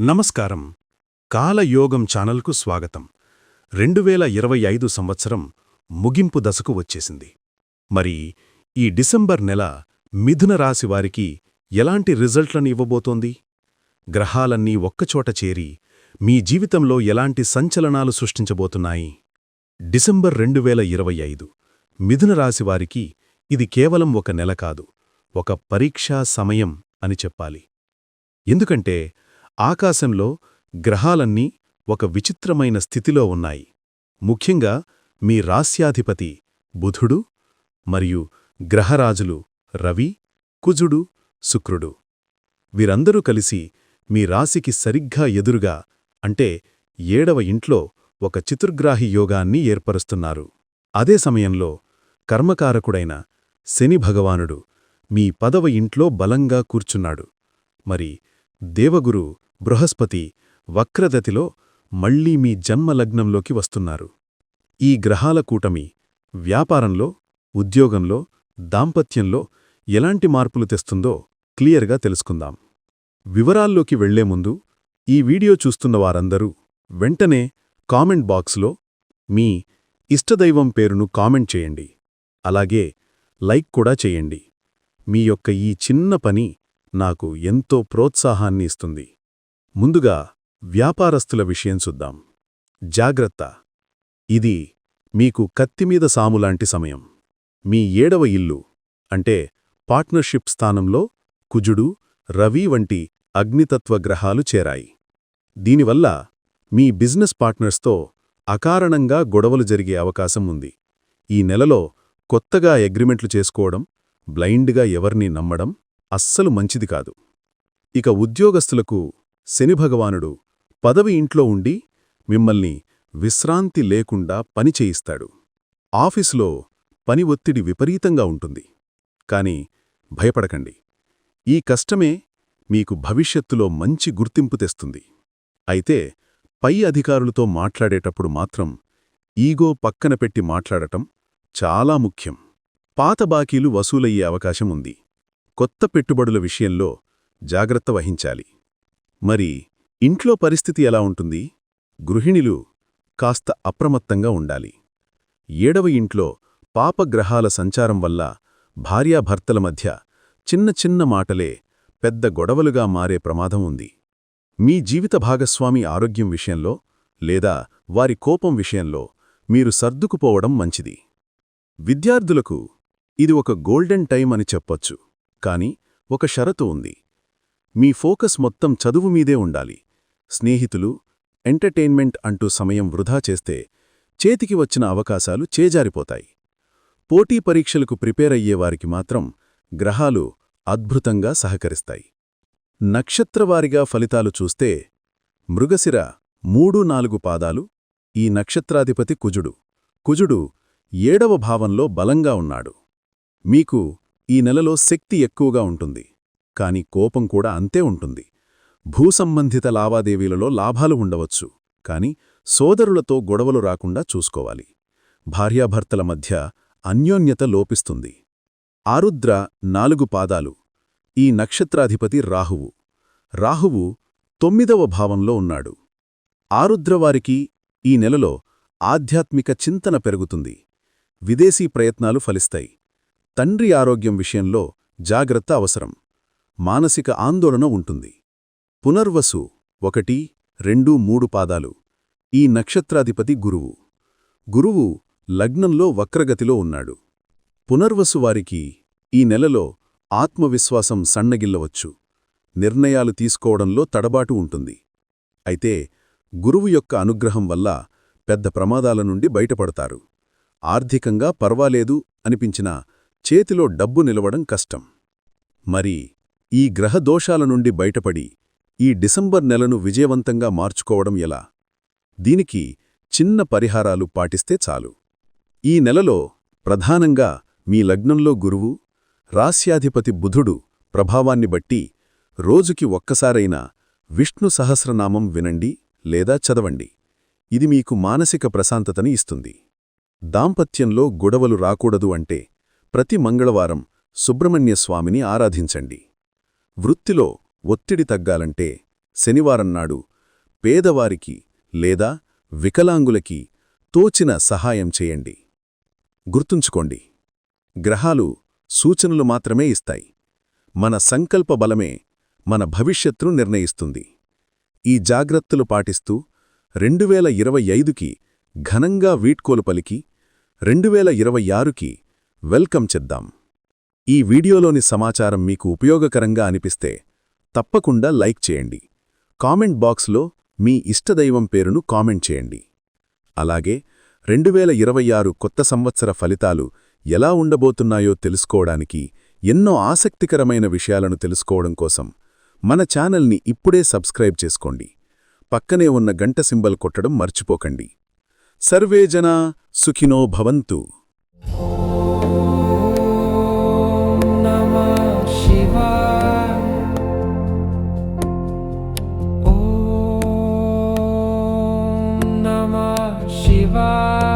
నమస్కారం. కాలయోగం ఛానల్కు స్వాగతం. రెండు వేల ఇరవై ఐదు సంవత్సరం ముగింపు దశకు వచ్చేసింది. మరి ఈ డిసెంబర్ నెల మిథున రాశి వారికి ఎలాంటి రిజల్ట్లను ఇవ్వబోతోంది? గ్రహాలన్నీ ఒక్కచోట చేరి మీ జీవితంలో ఎలాంటి సంచలనాలు సృష్టించబోతున్నాయి? డిసెంబర్ రెండు వేల ఇరవై ఐదు మిథున రాశి వారికి ఇది కేవలం ఒక నెల కాదు ఒక పరీక్షా సమయం అని చెప్పాలి. ఎందుకంటే ఆకాశంలో గ్రహాలన్నీ ఒక విచిత్రమైన స్థితిలో ఉన్నాయి. ముఖ్యంగా మీ రాస్యాధిపతి బుధుడు మరియు గ్రహరాజులు రవి కుజుడు శుక్రుడు. వీరందరూ కలిసి మీ రాశికి సరిగ్గా ఎదురుగా అంటే ఏడవ ఇంట్లో ఒక చతుర్గ్రాహి యోగాన్ని ఏర్పరుస్తున్నారు. అదే సమయంలో కర్మకారకుడైన శని భగవానుడు మీ పదవ ఇంట్లో బలంగా కూర్చున్నాడు. మరి దేవగురు బృహస్పతి వక్రదతిలో మళ్ళీ మీ జన్మలగ్నంలోకి వస్తున్నారు. ఈ గ్రహాల కూటమి వ్యాపారంలో ఉద్యోగంలో దాంపత్యంలో ఎలాంటి మార్పులు తెస్తుందో క్లియర్గా తెలుసుకుందాం. వివరాల్లోకి వెళ్ళే ముందు ఈ వీడియో చూస్తున్న వారందరూ వెంటనే కామెంట్ బాక్స్లో మీ ఇష్టదైవం పేరును కామెంట్ చేయండి. అలాగే లైక్ కూడా చేయండి. మీ యొక్క ఈ చిన్న పని నాకు ఎంతో ప్రోత్సాహాన్ని ఇస్తుంది. ముందుగా వ్యాపారస్తుల విషయం చూద్దాం. జాగ్రత్త. ఇది మీకు కత్తిమీద సాములాంటి సమయం. మీ ఏడవ ఇల్లు అంటే పార్ట్నర్షిప్ స్థానంలో కుజుడు రవి వంటి అగ్నితత్వ గ్రహాలు చేరాయి. దీనివల్ల మీ బిజినెస్ పార్ట్నర్స్తో అకారణంగా గొడవలు జరిగే అవకాశం ఉంది. ఈ నెలలో కొత్తగా అగ్రిమెంట్లు చేసుకోవడం బ్లైండ్గా ఎవర్ని నమ్మడం అస్సలు మంచిది కాదు. ఇక ఉద్యోగస్తులకు శనిభగవానుడు పదవి ఇంట్లో ఉండి మిమ్మల్ని విశ్రాంతి లేకుండా పని చేయిస్తాడు. ఆఫీసులో పని ఒత్తిడి విపరీతంగా ఉంటుంది. కాని భయపడకండి. ఈ కష్టమే మీకు భవిష్యత్తులో మంచి గుర్తింపు తెస్తుంది. అయితే పై అధికారులతో మాట్లాడేటప్పుడు మాత్రం ఈగో పక్కన పెట్టి మాట్లాడటం చాలా ముఖ్యం. పాత బాకీలు వసూలయ్యే అవకాశం ఉంది. కొత్త పెట్టుబడుల విషయంలో జాగ్రత్త వహించాలి. మరి ఇంట్లో పరిస్థితి ఎలా ఉంటుంది? గృహిణిలు కాస్త అప్రమత్తంగా ఉండాలి. ఏడవ ఇంట్లో పాపగ్రహాల సంచారం వల్ల భార్యాభర్తల మధ్య చిన్న చిన్న మాటలే పెద్ద గొడవలుగా మారే ప్రమాదం ఉంది. మీ జీవిత భాగస్వామి ఆరోగ్యం విషయంలో లేదా వారి కోపం విషయంలో మీరు సర్దుకుపోవడం మంచిది. విద్యార్థులకు ఇది ఒక గోల్డెన్ టైం అని చెప్పొచ్చు కాని ఒక షరతు ఉంది. మీ ఫోకస్ మొత్తం చదువు మీదే ఉండాలి. స్నేహితులు ఎంటర్టైన్మెంట్ అంటూ సమయం వృధా చేస్తే చేతికి వచ్చిన అవకాశాలు చేజారిపోతాయి. పోటీ పరీక్షలకు ప్రిపేర్ అయ్యేవారికి మాత్రం గ్రహాలు అద్భుతంగా సహకరిస్తాయి. నక్షత్రవారిగా ఫలితాలు చూస్తే మృగశిర మూడు నాలుగు పాదాలు ఈ నక్షత్రాధిపతి కుజుడు. కుజుడు ఏడవ భావంలో బలంగా ఉన్నాడు. మీకు ఈ నెలలో శక్తి ఎక్కువగా ఉంటుంది. కాని కోపం కూడా అంతే ఉంటుంది. భూసంబంధిత లావాదేవీలలో లాభాలు ఉండవచ్చు కాని సోదరులతో గొడవలు రాకుండా చూసుకోవాలి. భార్యాభర్తల మధ్య అన్యోన్యత లోపిస్తుంది. ఆరుద్ర నాలుగు పాదాలు ఈ నక్షత్రాధిపతి రాహువు. రాహువు తొమ్మిదవ భావంలో ఉన్నాడు. ఆరుద్రవారికి ఈ నెలలో ఆధ్యాత్మిక చింతన పెరుగుతుంది. విదేశీ ప్రయత్నాలు ఫలిస్తాయి. తండ్రి ఆరోగ్యం విషయంలో జాగ్రత్త అవసరం. మానసిక ఆందోళన ఉంటుంది. పునర్వసు ఒకటి రెండు మూడు పాదాలు. ఈ నక్షత్రాధిపతి గురువు. గురువు లగ్నంలో వక్రగతిలో ఉన్నాడు. పునర్వసు వారికి ఈ నెలలో ఆత్మవిశ్వాసం సన్నగిల్లవచ్చు. నిర్ణయాలు తీసుకోవడంలో తడబాటు ఉంటుంది. అయితే గురువు యొక్క అనుగ్రహం వల్ల పెద్ద ప్రమాదాల నుండి బయటపడతారు. ఆర్థికంగా పర్వాలేదు అనిపించినా చేతిలో డబ్బు నిలవడం కష్టం. మరి ఈ గ్రహ దోషాల నుండి బయటపడి ఈ డిసెంబర్ నెలను విజయవంతంగా మార్చుకోవడం ఎలా? దీనికి చిన్న పరిహారాలు పాటిస్తే చాలు. ఈ నెలలో ప్రధానంగా మీ లగ్నంలో గురువు రాస్యాధిపతి బుధుడు ప్రభావాన్ని బట్టి రోజుకి ఒక్కసారైనా విష్ణు సహస్రనామం వినండి లేదా చదవండి. ఇది మీకు మానసిక ప్రశాంతతని ఇస్తుంది. దాంపత్యంలో గొడవలు రాకూడదు అంటే ప్రతి మంగళవారం సుబ్రహ్మణ్యస్వామిని ఆరాధించండి. వృత్తిలో ఒత్తిడి తగ్గాలంటే శనివారం నాడు పేదవారికి లేదా వికలాంగులకి తోచిన సహాయం చేయండి. గుర్తుంచుకోండి గ్రహాలు సూచనలు మాత్రమే ఇస్తాయి. మన సంకల్ప బలమే మన భవిష్యత్తును నిర్ణయిస్తుంది. ఈ జాగ్రత్తలు పాటిస్తూ రెండు వేల ఇరవై ఐదుకి ఘనంగా వీడ్కోలు పలికి రెండు వేల ఇరవై ఆరుకి వెల్కమ్ చెద్దాం. ఈ వీడియోలోని సమాచారం మీకు ఉపయోగకరంగా అనిపిస్తే తప్పకుండా లైక్ చేయండి. కామెంట్ బాక్స్లో మీ ఇష్టదైవం పేరును కామెంట్ చేయండి. అలాగే రెండు వేల ఇరవై ఆరు కొత్త సంవత్సర ఫలితాలు ఎలా ఉండబోతున్నాయో తెలుసుకోవడానికి ఎన్నో ఆసక్తికరమైన విషయాలను తెలుసుకోవడం కోసం మన ఛానల్ని ఇప్పుడే సబ్స్క్రైబ్ చేసుకోండి. పక్కనే ఉన్న గంట సింబల్ కొట్టడం మర్చిపోకండి. సర్వే జనా సుఖినో భవంతు. Shiva.